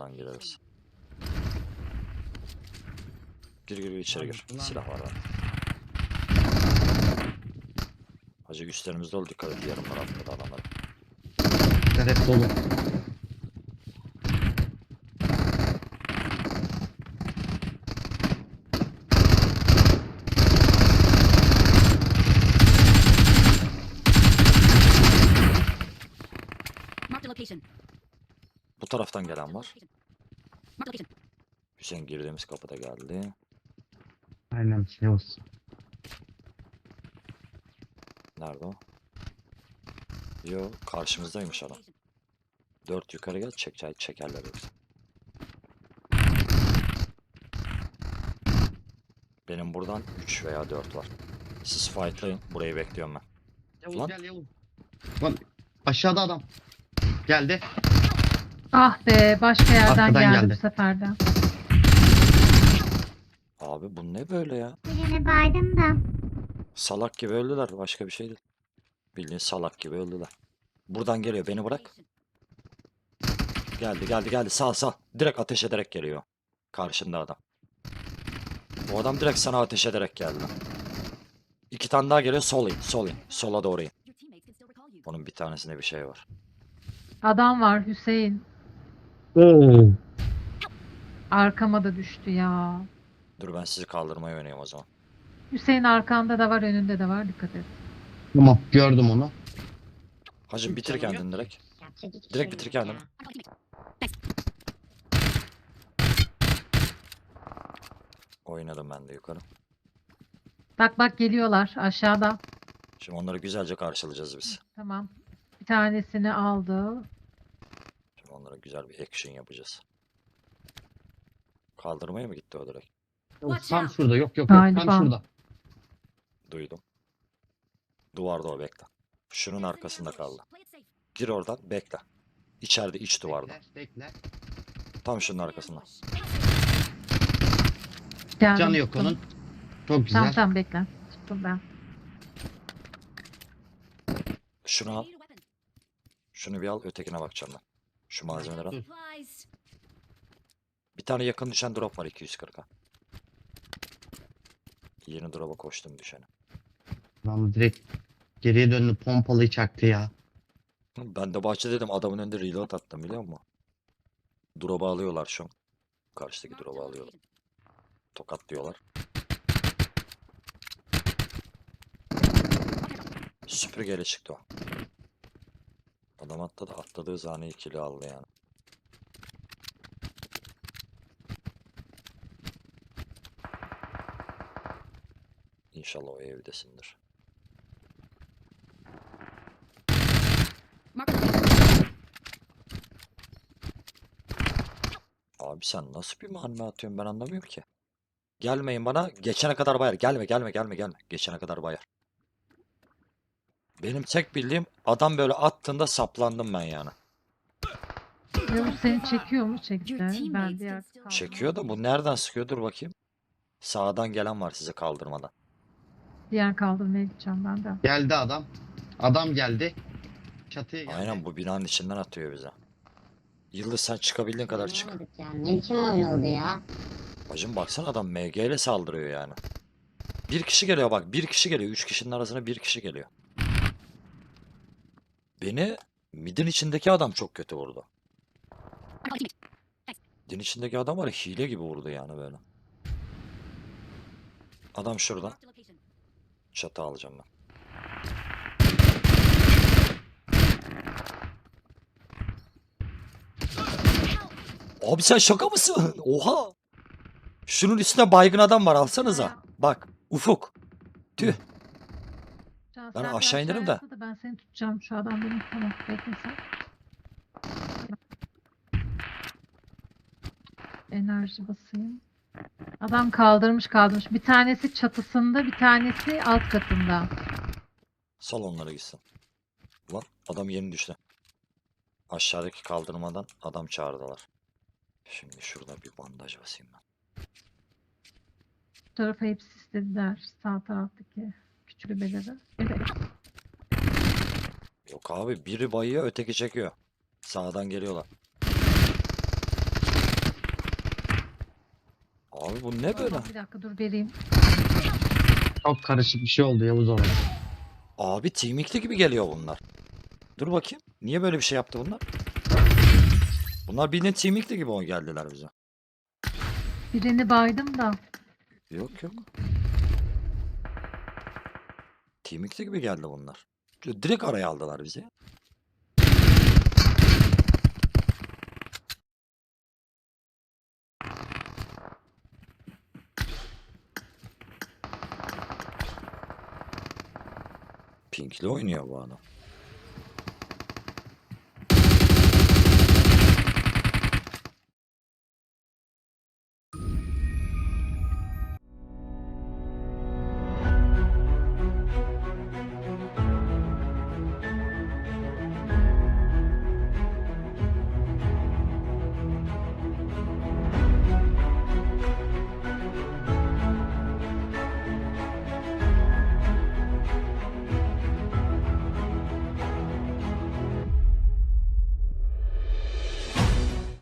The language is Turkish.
Oradan gireriz. Gir gir gir, içeri gir. Silah var lan. Hacı üstlerimizde ol dikkat et yarım var arkada adamlar. Et dolu. Marked a location. Bu taraftan gelen var. Hüseyin girdiğimiz kapıda geldi. Aynen şey olsun. Nerede o? Yo karşımızdaymış adam. Dört yukarı gel çek, çekerler yoksa. Benim buradan 3 veya 4 var. Siz fightlayın. Burayı bekliyorum ben. Yavuz Lan. gel Yavuz. Lan aşağıda adam. Geldi. Ah be başka yerden Arkadan geldi, geldi. bu sefer de. Abi bu ne böyle ya? Birini baydım da. Salak gibi öldüler. Başka bir şey değil. Bildiğin salak gibi öldüler. Buradan geliyor. Beni bırak. Geldi geldi geldi. Sağ sağ. Direkt ateş ederek geliyor. Karşında adam. O adam direkt sana ateş ederek geldi. İki tane daha geliyor. Sol in. Sol in. Sola doğru in. Onun bir tanesinde bir şey var. Adam var Hüseyin. Arkama da düştü ya. Dur ben sizi kaldırmaya yöneyim o zaman. Hüseyin arkanda da var önünde de var dikkat et. Tamam gördüm onu. Hacım bitir kendini direkt. Direkt şey bitir kendini. Oynadım ben de yukarı. Bak bak geliyorlar aşağıda. Şimdi onları güzelce karşılayacağız biz. Tamam. Bir tanesini aldı. Onlara güzel bir action yapacağız. Kaldırmaya mı gitti o direkt? Tam şurada yok yok yok Galiba. tam şurada. Duydum. Duvarda o bekle. Şunun arkasında kaldı. Gir oradan bekle. İçeride iç duvarda. Tam şunun arkasında. Geldim, Canı yok tuttum. onun. Çok güzel. Tamam tamam bekle. Tuttum ben. Şunu al. Şunu bir al. Ötekine bakacağım ben. Şu malzemeleri al. Bir tane yakın düşen drop var 240'a. Yeni drop'a koştum düşene. Lan direkt geriye döndü pompalıyı çaktı ya. Ben de bahçe dedim adamın önünde reload attım biliyor musun? Drop'u alıyorlar şu an. Karşıdaki Marked drop'u a alıyorlar. Tokatlıyorlar. Süpürgeyle çıktı o. Adam atladı. Atladığı saniye ikili aldı yani. İnşallah o evdesindir. Abi sen nasıl bir mermi atıyorsun ben anlamıyorum ki. Gelmeyin bana. Geçene kadar bayar. Gelme gelme gelme gelme. Geçene kadar bayar. Benim tek bildiğim adam böyle attığında saplandım ben yani. Yavuz seni çekiyor mu? Çekti. Ben kaldım. Çekiyor da bu nereden sıkıyor? Dur bakayım. Sağdan gelen var sizi kaldırmadan. Diğer kaldırmaya gideceğim ben de. Geldi adam. Adam geldi. Çatıya geldi. Aynen bu binanın içinden atıyor bize. Yıldız sen çıkabildiğin kadar çık. Ya. Ne biçim oyun oldu ya? Bacım baksana adam MG ile saldırıyor yani. Bir kişi geliyor bak. Bir kişi geliyor. Üç kişinin arasına bir kişi geliyor. Beni midin içindeki adam çok kötü vurdu. I'm calling teammates. Din içindeki adam var ya hile gibi vurdu yani böyle. Adam şurada. Çatı alacağım ben. Abi sen şaka mısın? Oha! Şunun üstünde baygın adam var alsanıza. Bak Ufuk. Tüh. Ben bir aşağı inerim de. da Ben seni tutacağım şu adam benim. Tamam bekle sen. Enerji basayım. Adam kaldırmış kaldırmış. Bir tanesi çatısında bir tanesi alt katında. Sal onlara gitsin. Lan adam yeni düştü. Aşağıdaki kaldırmadan adam çağırdılar. Şimdi şurada bir bandaj basayım ben. Bu tarafa hepsi istediler. Sağ taraftaki küçülmeleri. Yok abi biri bayıyor öteki çekiyor. Sağdan geliyorlar. Abi bu ne böyle? Bir dakika dur vereyim. Çok karışık bir şey oldu Yavuz orada. Abi teaming'li gibi geliyor bunlar. Dur bakayım. Niye böyle bir şey yaptı bunlar? Bunlar bildiğin teaming'li gibi o geldiler bize. Birini baydım da. Yok yok. Teaming'li gibi geldi bunlar. Direkt araya aldılar bizi. Pink'li oynuyor bu adam.